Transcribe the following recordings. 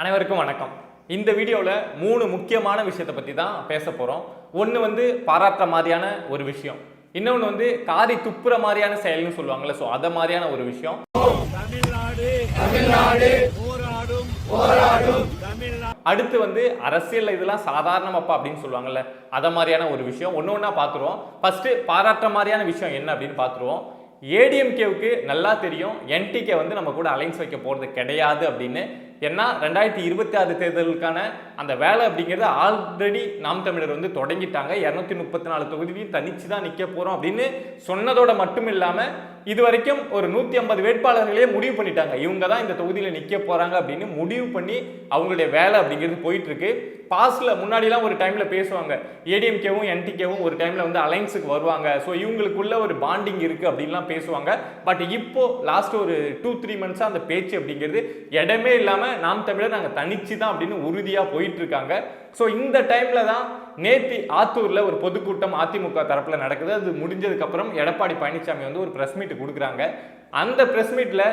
அனைவருக்கும் வணக்கம். இந்த வீடியோவில் மூணு முக்கியமான விஷயத்தை பற்றி தான் பேச போகிறோம் ஒன்று வந்து பாராட்டுற மாதிரியான ஒரு விஷயம். இன்னொன்று வந்து காரி துப்புற மாதிரியான செயல்னு சொல்லுவாங்கல்ல ஸோ அதை மாதிரியான ஒரு விஷயம். அடுத்து வந்து அரசியல் இதெல்லாம் சாதாரணமாப்பா அப்படின்னு சொல்லுவாங்கல்ல அதை மாதிரியான ஒரு விஷயம். ஒன்று ஒன்றா பார்த்துருவோம் ஃபஸ்ட்டு பாராட்டுற மாதிரியான விஷயம் என்ன அப்படின்னு பார்த்துருவோம் ஏடிஎம்கேவுக்கு நல்லா தெரியும். என்டிகே வந்து நம்ம கூட அலைன்ஸ் வைக்க போகிறது கிடையாது அப்படின்னு ஏன்னா ரெண்டாயிரத்தி இருபத்தி ஆறு தேர்தலுக்கான அந்த வேலை அப்படிங்கிறது ஆல்ரெடி நாம் தமிழர் வந்து தொடங்கிட்டாங்க. இரநூத்தி முப்பத்தி நாலு தொகுதியும் தனிச்சு தான் நிற்க போகிறோம் அப்படின்னு சொன்னதோட மட்டும் இல்லாமல் இது வரைக்கும் ஒரு நூற்றி ஐம்பது வேட்பாளர்களே முடிவு பண்ணிட்டாங்க. இவங்க தான் இந்த தொகுதியில் நிற்க போகிறாங்க அப்படின்னு முடிவு பண்ணி அவங்களுடைய வேலை அப்படிங்கிறது போயிட்டுருக்கு. பாஸில் பாஸ்டில் முன்னாடிலாம் ஒரு டைமில் பேசுவாங்க. ஏடிஎம்கேவும் என்டிகேவும் ஒரு டைமில் வந்து அலைன்ஸுக்கு வருவாங்க. ஸோ இவங்களுக்குள்ள ஒரு பாண்டிங் இருக்குது அப்படின்லாம் பேசுவாங்க. பட் இப்போது லாஸ்ட் ஒரு டூ த்ரீ மந்த்ஸாக அந்த பேச்சு அப்படிங்கிறது இடமே இல்லாமல் நாம் தமிழர் நாங்கள் தனிச்சு தான் அப்படின்னு உறுதியாக போயிட்டுருக்காங்க. ஸோ இந்த டைமில் தான் நேத்தி ஆத்தூரில் ஒரு பொதுக்கூட்டம் அதிமுக தரப்பில் நடக்குது. அது முடிஞ்சதுக்கப்புறம் எடப்பாடி பழனிசாமி வந்து ஒரு ப்ரெஸ் மீட் கொடுக்குறாங்க. அந்த ப்ரெஸ் மீட்டில்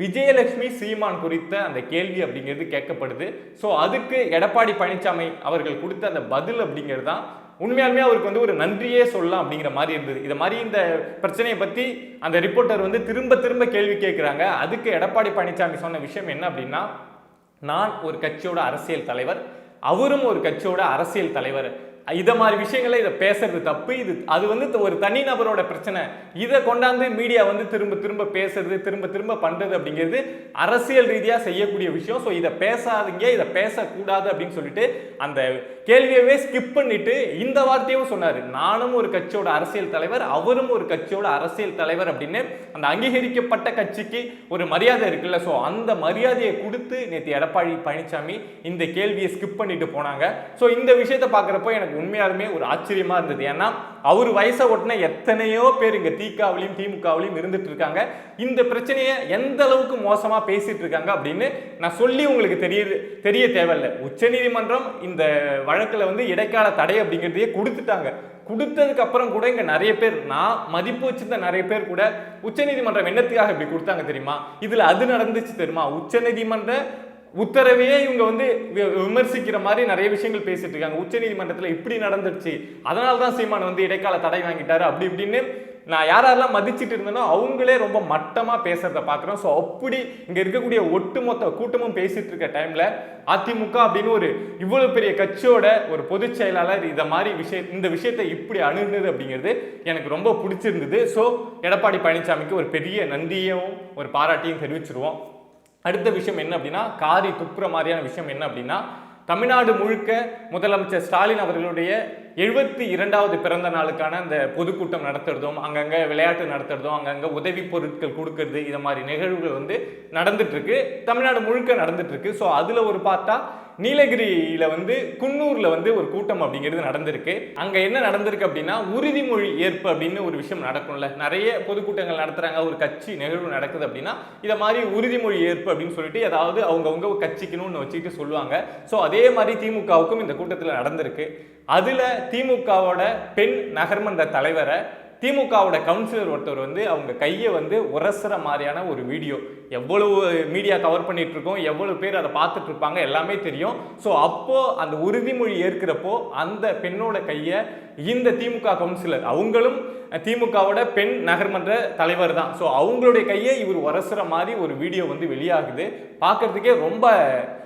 விஜயலட்சுமி சீமான் குறித்த அந்த கேள்வி அப்படிங்கிறது கேட்கப்படுது. ஸோ அதுக்கு எடப்பாடி பழனிசாமி அவர்கள் கொடுத்த அந்த பதில் அப்படிங்கிறது தான் உண்மையாலுமே அவருக்கு வந்து ஒரு நன்றியே சொல்லலாம் அப்படிங்கிற மாதிரி இருந்தது. இது மாதிரி இந்த பிரச்சனையை பற்றி அந்த ரிப்போர்ட்டர் வந்து திரும்ப திரும்ப கேள்வி கேட்குறாங்க. அதுக்கு எடப்பாடி பழனிசாமி சொன்ன விஷயம் என்ன அப்படின்னா நான் ஒரு கட்சியோட அரசியல் தலைவர் அவரும் ஒரு கட்சியோட அரசியல் தலைவர். இதை மாதிரி விஷயங்களை இதை பேசுறது தப்பு. இது அது வந்து ஒரு தனிநபரோட பிரச்சனை. இதை கொண்டாந்து மீடியா வந்து திரும்ப திரும்ப பேசுறது திரும்ப திரும்ப பண்றது அப்படிங்கிறது அரசியல் ரீதியாக செய்யக்கூடிய விஷயம். ஸோ இதை பேசாதீங்க இதை பேசக்கூடாது அப்படின்னு சொல்லிட்டு அந்த கேள்வியவே ஸ்கிப் பண்ணிட்டு இந்த வார்த்தையும் சொன்னார். நானும் ஒரு கட்சியோட அரசியல் தலைவர் அவரும் ஒரு கட்சியோட அரசியல் தலைவர் அப்படின்னு அந்த அங்கீகரிக்கப்பட்ட கட்சிக்கு ஒரு மரியாதை இருக்குல்ல. ஸோ அந்த மரியாதையை கொடுத்து நேற்று எடப்பாடி பழனிசாமி இந்த கேள்வியை ஸ்கிப் பண்ணிட்டு போனாங்க. ஸோ இந்த விஷயத்தை பார்க்குறப்போ எனக்கு உண்மையாலுமே ஒரு ஆச்சரியமாக இருந்தது. ஏன்னா அவர் வயசை ஒட்டின எத்தனையோ பேர் இங்கே திகாவிலையும் திமுகவிலையும் இருந்துட்டு இருக்காங்க. இந்த பிரச்சனையை எந்த அளவுக்கு மோசமாக பேசிட்டு இருக்காங்க அப்படின்னு நான் சொல்லி உங்களுக்கு தெரிய தெரிய தேவையில்லை. உச்சநீதிமன்றம் இந்த வழக்கில் வந்து இடைக்கால தடை அப்படிங்கிறதையே கொடுத்துட்டாங்க. கொடுத்ததுக்கு அப்புறம் கூட இங்க நிறைய பேர் நான் மதிப்பு வச்சிருந்த நிறைய பேர் கூட உச்சநீதிமன்றம் என்னத்துக்காக இப்படி கொடுத்தாங்க தெரியுமா? இதுல அது நடந்துச்சு தெரியுமா? உச்சநீதிமன்ற உத்தரவையே இவங்க வந்து வி- விமர்சிக்கிற மாதிரி நிறைய விஷயங்கள் பேசிட்டு இருக்காங்க. உச்சநீதிமன்றத்தில் இப்படி நடந்துடுச்சு. அதனால தான் சீமான் வந்து இடைக்கால தடை வாங்கிட்டாரு. அப்படி இப்படின்னு நான் யாரெல்லாம் மதிச்சுட்டு இருந்தேனோ அவங்களே ரொம்ப மட்டமாக பேசுறத பார்க்குறோம். ஸோ அப்படி இங்கே இருக்கக்கூடிய ஒட்டுமொத்த கூட்டமும் பேசிட்டு இருக்க டைம்ல அதிமுக அப்படின்னு ஒரு இவ்வளவு பெரிய கட்சியோட ஒரு பொதுச் செயலாளர் இதை மாதிரி விஷய இந்த விஷயத்தை இப்படி அணுகுனது அப்படிங்கிறது எனக்கு ரொம்ப பிடிச்சிருந்தது. ஸோ எடப்பாடி பழனிசாமிக்கு ஒரு பெரிய நன்றியும் ஒரு பாராட்டியும் தெரிவிச்சிருவோம். அடுத்த விஷயம் என்ன அப்படின்னா காரி துப்புற மாதிரியான விஷயம் என்ன அப்படின்னா தமிழ்நாடு முழுக்க முதலமைச்சர் ஸ்டாலின் அவர்களுடைய எழுபத்தி இரண்டாவது பிறந்த நாளுக்கான அந்த பொதுக்கூட்டம் நடத்துறதும் அங்கங்கே விளையாட்டு நடத்துறதும் அங்கங்கே உதவி பொருட்கள் கொடுக்கறது இது மாதிரி நிகழ்வுகள் வந்து நடந்துட்டு இருக்கு. தமிழ்நாடு முழுக்க நடந்துட்டு இருக்கு. ஸோ அதில் ஒரு பார்த்தா நீலகிரியில் வந்து குன்னூரில் வந்து ஒரு கூட்டம் அப்படிங்கிறது நடந்திருக்கு. அங்கே என்ன நடந்திருக்கு அப்படின்னா உறுதிமொழி ஏற்பு அப்படின்னு ஒரு விஷயம் நடக்கும்ல. நிறைய பொதுக்கூட்டங்கள் நடத்துகிறாங்க ஒரு கட்சி நிகழ்வு நடக்குது அப்படின்னா இதை மாதிரி உறுதிமொழி ஏற்பு அப்படின்னு சொல்லிட்டு ஏதாவது அவங்கவுங்க கட்சிக்குன்னு ஒன்று வச்சுக்கிட்டு சொல்லுவாங்க. ஸோ அதே மாதிரி திமுகவுக்கும் இந்த கூட்டத்தில் நடந்திருக்கு. அதில் திமுகவோட பெண் நகர்மன்ற தலைவரை திமுகவோட கவுன்சிலர் ஒருத்தர் வந்து அவங்க கையை வந்து உரசுற மாதிரியான ஒரு வீடியோ. எவ்வளவு மீடியா கவர் பண்ணிட்டு இருக்கோம் எவ்வளவு பேர் அதை பார்த்துட்டு இருப்பாங்க எல்லாமே தெரியும். ஸோ அப்போ அந்த உறுதிமொழி ஏற்கிறப்போ அந்த பெண்ணோட கையை இந்த திமுக கவுன்சிலர் அவங்களும் திமுகவோட பெண் நகர்மன்ற தலைவர் தான். ஸோ அவங்களுடைய கையை இவர் உரசுற மாதிரி ஒரு வீடியோ வந்து வெளியாகுது. பார்க்கறதுக்கே ரொம்ப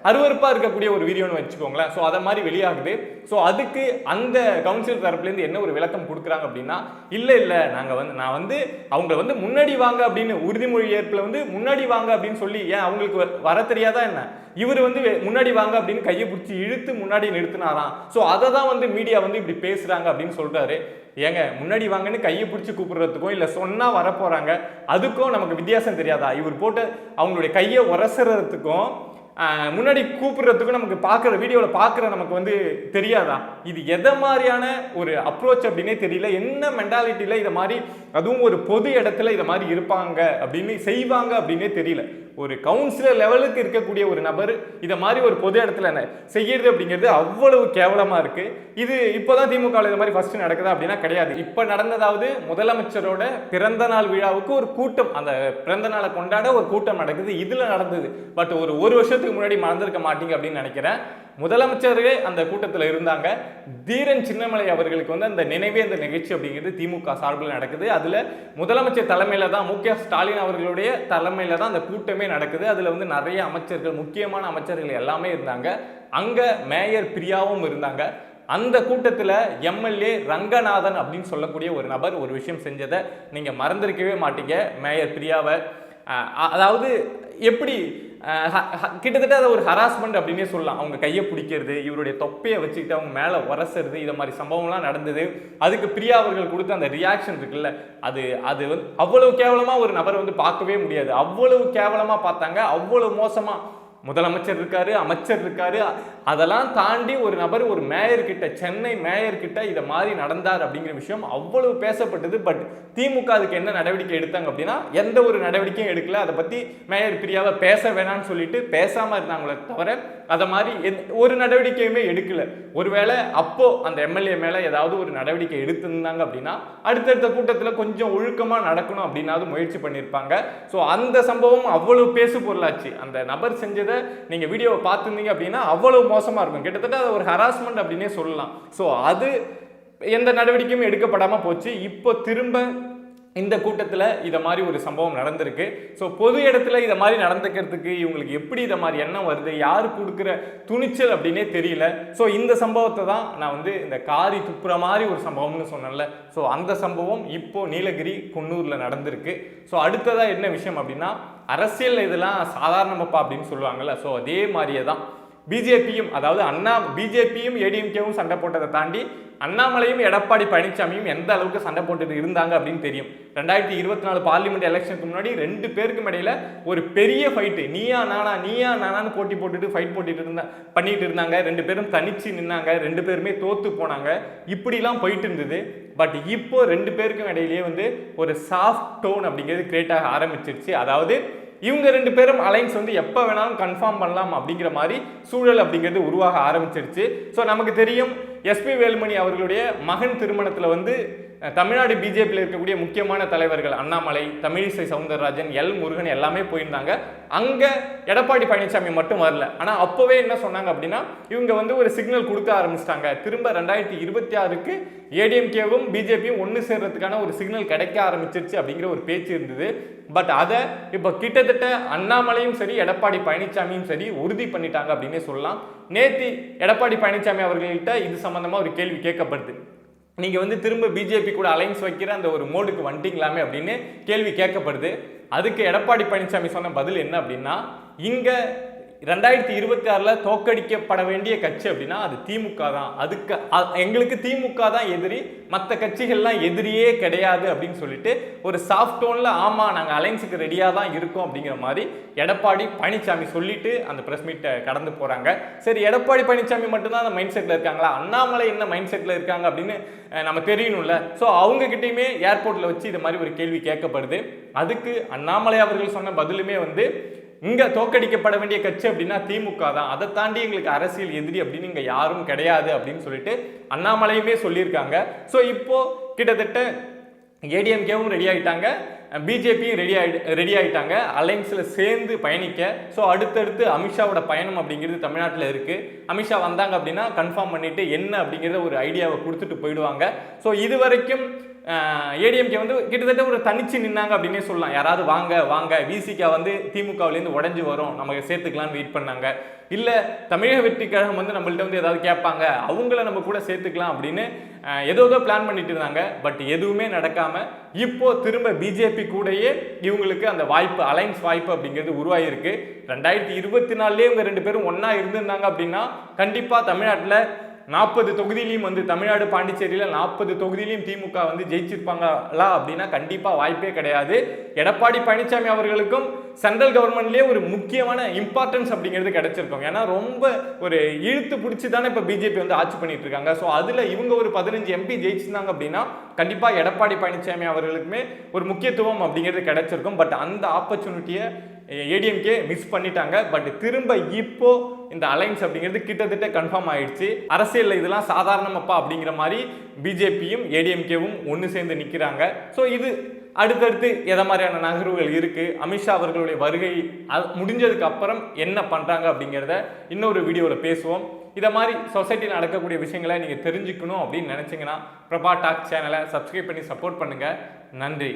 அருவருப்பாக இருக்கக்கூடிய ஒரு வீடியோன்னு வச்சுக்கோங்களேன். ஸோ அதை மாதிரி வெளியாகுது. ஸோ அதுக்கு அந்த கவுன்சிலர் தரப்புலேருந்து என்ன ஒரு விளக்கம் கொடுக்குறாங்க அப்படின்னா இல்லை இல்லை நாங்கள் வந்து நான் வந்து அவங்கள வந்து முன்னாடி வாங்க அப்படின்னு உறுதிமொழி ஏற்பில் வந்து முன்னாடி வாங்க அப்படின்னு சொல்லி ஏன் அவங்களுக்கு வர தெரியாதா என்ன? இவர் வந்து முன்னாடி வாங்க அப்படின்னு கையை பிடிச்சி இழுத்து முன்னாடி நிறுத்தினாராம். ஸோ அதை தான் வந்து மீடியா வந்து இப்படி பேசுறாங்க அப்படின்னு சொல்றாரு. ஏங்க முன்னாடி வாங்கன்னு கையை பிடிச்சி கூப்பிடுறதுக்கும் இல்லை சொன்னா வரப்போறாங்க அதுக்கும் நமக்கு வித்தியாசம் தெரியாதா? இவர் போட்டு அவங்களுடைய கையை உரசுறதுக்கும் முன்னாடி கூப்பிடுறதுக்கும் நமக்கு பார்க்குற வீடியோவில் பார்க்குற நமக்கு வந்து தெரியாதா? இது எதை மாதிரியான ஒரு அப்ரோச் அப்படின்னே தெரியல. என்ன மென்டாலிட்டியில் இதை மாதிரி அதுவும் ஒரு பொது இடத்துல இதை மாதிரி இருப்பாங்க அப்படின்னு செய்வாங்க அப்படின்னே தெரியல. ஒரு கவுன்சிலர் லெவலுக்கு இருக்கக்கூடிய ஒரு நபர் இதை மாதிரி ஒரு பொது இடத்துல என்ன செய்யறது அப்படிங்கிறது அவ்வளவு கேவலமா இருக்கு. இது இப்போதான் திமுக ல இது மாதிரி ஃபர்ஸ்ட் நடக்குதா அப்படின்னா கிடையாது. இப்போ நடந்ததாவது முதலமைச்சரோட பிறந்த நாள் விழாவுக்கு ஒரு கூட்டம் அந்த பிறந்த நாளை கொண்டாட ஒரு கூட்டம் நடக்குது. இதுல நடந்தது. பட் ஒரு ஒரு வருஷத்துக்கு முன்னாடி மறந்துருக்க மாட்டீங்க அப்படின்னு நினைக்கிறேன். முதலமைச்சரே அந்த கூட்டத்தில் இருந்தாங்க. தீரன் சின்னமலை அவர்களுக்கு வந்து அந்த நினைவே அந்த நிகழ்ச்சி அப்படிங்கிறது திமுக சார்பில் நடக்குது. அதில் முதலமைச்சர் தலைமையில் தான் மு க ஸ்டாலின் அவர்களுடைய தலைமையில் தான் அந்த கூட்டமே நடக்குது. அதில் வந்து நிறைய அமைச்சர்கள் முக்கியமான அமைச்சர்கள் எல்லாமே இருந்தாங்க. அங்கே மேயர் பிரியாவும் இருந்தாங்க. அந்த கூட்டத்தில் எம்எல்ஏ ரங்கநாதன் அப்படின்னு சொல்லக்கூடிய ஒரு நபர் ஒரு விஷயம் செஞ்சதை நீங்கள் மறந்திருக்கவே மாட்டீங்க. மேயர் பிரியாவை. அதாவது எப்படி கிட்டத்தட்ட அதை ஒரு ஹராஸ்மெண்ட் அப்படின்னே சொல்லலாம். அவங்க கையை பிடிக்கிறது இவருடைய தொப்பையை வச்சுக்கிட்டு அவங்க மேலே உரசுறது இதை மாதிரி சம்பவம்லாம் நடந்தது. அதுக்கு பிரியா அவர்கள் கொடுத்த அந்த ரியாக்ஷன் இருக்குல்ல அது அது வந்து அவ்வளவு கேவலமாக ஒரு நபரை வந்து பார்க்கவே முடியாது. அவ்வளவு கேவலமாக பார்த்தாங்க அவ்வளவு மோசமாக முதலமைச்சர் இருக்காரு அமைச்சர் இருக்காரு. அதெல்லாம் தாண்டி ஒரு நபர் ஒரு மேயர்கிட்ட சென்னை மேயர்கிட்ட இதை மாதிரி நடந்தார் அப்படிங்கிற விஷயம் அவ்வளவு பேசப்பட்டது. பட் திமுக அதுக்கு என்ன நடவடிக்கை எடுத்தாங்க அப்படின்னா எந்த ஒரு நடவடிக்கையும் எடுக்கல. அதை பற்றி மேயர் பிரியாவை பேச வேணாம்னு சொல்லிட்டு பேசாமல் இருந்தாங்களே தவிர அதை மாதிரி எந் ஒரு நடவடிக்கையுமே எடுக்கல. ஒருவேளை அப்போது அந்த எம்எல்ஏ மேலே ஏதாவது ஒரு நடவடிக்கை எடுத்திருந்தாங்க அப்படின்னா அடுத்தடுத்த கூட்டத்தில் கொஞ்சம் ஒழுக்கமாக நடக்கணும் அப்படின்னாவது முயற்சி பண்ணியிருப்பாங்க ஸோ அந்த சம்பவம் அவ்வளவு பேசு பொருளாச்சு. அந்த நபர் செஞ்சதை நீங்கள் வீடியோவை பார்த்துருந்தீங்க அப்படின்னா அவ்வளவு மோசமாக இருக்கும். கிட்டத்தட்ட அது ஒரு ஹராஸ்மெண்ட் அப்படின்னே சொல்லலாம். ஸோ அது எந்த நடவடிக்கையும் எடுக்கப்படாமல் போச்சு. இப்போ திரும்ப இந்த கூட்டத்தில் இதை மாதிரி ஒரு சம்பவம் நடந்திருக்கு. ஸோ பொது இடத்துல இதை மாதிரி நடந்துக்கிறதுக்கு இவங்களுக்கு எப்படி இதை மாதிரி எண்ணம் வருது? யார் கொடுக்குற துணிச்சல் அப்படின்னே தெரியல. ஸோ இந்த சம்பவத்தை தான் நான் வந்து இந்த காரி துப்புற மாதிரி ஒரு சம்பவம்னு சொன்னேன்ல. ஸோ அந்த சம்பவம் இப்போது நீலகிரி குன்னூரில் நடந்திருக்கு. ஸோ அடுத்ததாக என்ன விஷயம் அப்படின்னா அரசியல் இதெல்லாம் சாதாரணமாப்பா அப்படின்னு சொல்லுவாங்கள்ல ஸோ அதே மாதிரியே தான். பிஜேபியும் அதாவது அண்ணா பிஜேபியும் ஏடிஎம்கேவும் சண்டை போட்டதை தாண்டி அண்ணாமலையும் எடப்பாடி பழனிசாமியும் எந்த அளவுக்கு சண்டை போட்டுட்டு இருந்தாங்க அப்படின்னு தெரியும். ரெண்டாயிரத்தி இருபத்தி நாலு பார்லிமெண்ட் எலெக்ஷனுக்கு முன்னாடி ரெண்டு பேருக்கும் இடையில ஒரு பெரிய ஃபைட்டு நீயா நானா நீயா நானான்னு போட்டி போட்டுட்டு ஃபைட் போட்டுட்டு இருந்தா பண்ணிட்டு இருந்தாங்க. ரெண்டு பேரும் தனிச்சு நின்னாங்க. ரெண்டு பேருமே தோத்து போனாங்க. இப்படிலாம் போயிட்டு இருந்தது. பட் இப்போ ரெண்டு பேருக்கும் இடையிலேயே வந்து ஒரு சாஃப்ட் டோன் அப்படிங்கிறது கிரியேட் ஆக ஆரம்பிச்சிருச்சு. அதாவது இவங்க ரெண்டு பேரும் அலைன்ஸ் வந்து எப்போ வேணாலும் கன்ஃபார்ம் பண்ணலாம் அப்படிங்கிற மாதிரி சூழல் அப்படிங்கிறது உருவாக ஆரம்பிச்சிருச்சு. ஸோ நமக்கு தெரியும் எஸ்பி வேலுமணி அவர்களுடைய மகன் திருமணத்தில் வந்து தமிழ்நாடு பிஜேபியில் இருக்கக்கூடிய முக்கியமான தலைவர்கள் அண்ணாமலை தமிழிசை சவுந்தரராஜன் எல் முருகன் எல்லாமே போயிருந்தாங்க. அங்கே எடப்பாடி பழனிசாமி மட்டும் வரல. ஆனால் அப்போவே என்ன சொன்னாங்க அப்படின்னா இவங்க வந்து ஒரு சிக்னல் கொடுக்க ஆரம்பிச்சிட்டாங்க. திரும்ப ரெண்டாயிரத்தி இருபத்தி ஆறுக்கு ஏடிஎம்கேவும் பிஜேபியும் ஒன்று சேர்றதுக்கான ஒரு சிக்னல் கிடைக்க ஆரம்பிச்சிருச்சு அப்படிங்கிற ஒரு பேச்சு இருந்தது. பட் அதை இப்போ கிட்டத்தட்ட அண்ணாமலையும் சரி எடப்பாடி பழனிசாமியும் சரி உறுதி பண்ணிட்டாங்க அப்படின்னே சொல்லலாம். நேத்தி எடப்பாடி பழனிசாமி அவர்கள்ட்ட இது சம்பந்தமா ஒரு கேள்வி கேட்கப்படுது. நீங்கள் வந்து திரும்ப பிஜேபி கூட அலைன்ஸ் வைக்கிற அந்த ஒரு மோடுக்கு வந்துட்டீங்களாமே அப்படின்னு கேள்வி கேட்கப்படுது. அதுக்கு எடப்பாடி பழனிசாமி சொன்ன பதில் என்ன அப்படின்னா இங்கே ரெண்டாயிரத்தி இருபத்தி ஆறில் தோக்கடிக்கப்பட வேண்டிய கட்சி அப்படின்னா அது திமுக தான். அதுக்கு எங்களுக்கு திமுக தான் எதிரி மற்ற கட்சிகள்லாம் எதிரியே கிடையாது அப்படின்னு சொல்லிட்டு ஒரு சாஃப்ட் டோனில் ஆமாம் நாங்கள் அலைன்ஸுக்கு ரெடியாக தான் இருக்கோம் அப்படிங்கிற மாதிரி எடப்பாடி பழனிசாமி சொல்லிட்டு அந்த பிரஸ் மீட்டை கடந்து போகிறாங்க சரி எடப்பாடி பழனிசாமி மட்டும்தான் அந்த மைண்ட் செட்டில் இருக்காங்களா? அண்ணாமலை என்ன மைண்ட் செட்டில் இருக்காங்க அப்படின்னு நம்ம தெரியணும்ல. ஸோ அவங்ககிட்டையுமே ஏர்போர்ட்டில் வச்சு இது மாதிரி ஒரு கேள்வி கேட்கப்படுது. அதுக்கு அண்ணாமலை அவர்கள் சொன்ன பதிலுமே வந்து இங்க தோக்கடிக்கப்பட வேண்டிய கட்சி அப்படின்னா திமுக தான். அதை தாண்டி எங்களுக்கு அரசியல் எதிரி அப்படின்னு இங்க யாரும் கிடையாது அப்படின்னு சொல்லிட்டு அண்ணாமலையுமே சொல்லியிருக்காங்க. ஸோ இப்போ கிட்டத்தட்ட ஏடிஎம்கேவும் ரெடி ஆகிட்டாங்க பிஜேபியும் ரெடி ஆகி ரெடி ஆகிட்டாங்க அலைன்ஸில் சேர்ந்து பயணிக்க. ஸோ அடுத்தடுத்து அமித்ஷாவோட பயணம் அப்படிங்கிறது தமிழ்நாட்டில் இருக்குது அமித்ஷா வந்தாங்க அப்படின்னா கன்ஃபார்ம் பண்ணிவிட்டு என்ன அப்படிங்கிறத ஒரு ஐடியாவை கொடுத்துட்டு போயிடுவாங்க. ஸோ இது வரைக்கும் ஏடிஎம்கே வந்து கிட்டத்தட்ட ஒரு தனிச்சு நின்னாங்க அப்படின்னே சொல்லலாம். யாராவது வாங்க வாங்க. விசிகா வந்து திமுகவிலேருந்து உடஞ்சி வரும். நமக்கு சேர்த்துக்கலாம்னு வெயிட் பண்ணாங்க. இல்லை தமிழக வெற்றி கழகம் வந்து நம்மள்ட்ட வந்து ஏதாவது கேட்பாங்க. அவங்கள நம்ம கூட சேர்த்துக்கலாம் அப்படின்னு ஏதோ ஏதோ பிளான் பண்ணிட்டு இருந்தாங்க. பட் எதுவுமே நடக்காமல் இப்போ திரும்ப பிஜேபி கூடயே இவங்களுக்கு அந்த வாய்ப்பு அலைன்ஸ் வாய்ப்பு அப்படிங்கிறது உருவாகிருக்கு ரெண்டாயிரத்தி இருபத்தி நாலுலேயே இவங்க ரெண்டு பேரும் ஒன்றா இருந்திருந்தாங்க அப்படின்னா கண்டிப்பாக தமிழ்நாட்டில் நாற்பது தொகுதியிலையும் வந்து தமிழ்நாடு பாண்டிச்சேரியில் நாற்பது தொகுதியிலையும் திமுக வந்து ஜெயிச்சிருப்பாங்களா அப்படின்னா கண்டிப்பாக வாய்ப்பே கிடையாது. எடப்பாடி பழனிசாமி அவர்களுக்கும் சென்ட்ரல் கவர்மெண்ட்லேயே ஒரு முக்கியமான இம்பார்ட்டன்ஸ் அப்படிங்கிறது கிடைச்சிருக்கும். ஏன்னா ரொம்ப ஒரு இழுத்து பிடிச்சி தானே இப்போ பிஜேபி வந்து ஆட்சி பண்ணிட்டு இருக்காங்க ஸோ அதில் இவங்க ஒரு பதினஞ்சு எம்பி ஜெயிச்சிருந்தாங்க அப்படின்னா கண்டிப்பாக எடப்பாடி பழனிசாமி அவர்களுக்குமே ஒரு முக்கியத்துவம் அப்படிங்கிறது கிடைச்சிருக்கும். பட் அந்த ஆப்பர்ச்சுனிட்டியை ஏடிஎம்கே மிஸ் பண்ணிட்டாங்க பட் திரும்ப இப்போ இந்த அலைன்ஸ் அப்படிங்கிறது கிட்டத்தட்ட கன்ஃபார்ம் ஆயிடுச்சு. அரசியலில் இதெல்லாம் சாதாரணமப்பா அப்படிங்கிற மாதிரி பிஜேபியும் ஏடிஎம்கேவும் ஒன்று சேர்ந்து நிற்கிறாங்க ஸோ இது அடுத்தடுத்து எதை மாதிரியான நகர்வுகள் இருக்குது அமித்ஷா அவர்களுடைய வருகை அது முடிஞ்சதுக்கு அப்புறம் என்ன பண்ணுறாங்க அப்படிங்கிறத இன்னொரு வீடியோவில் பேசுவோம். இதை மாதிரி சொசைட்டியில் நடக்கக்கூடிய விஷயங்களை நீங்கள் தெரிஞ்சுக்கணும் அப்படின்னு நினச்சிங்கன்னா பிரபா டாக் சேனலை சப்ஸ்கிரைப் பண்ணி சப்போர்ட் பண்ணுங்கள் நன்றி.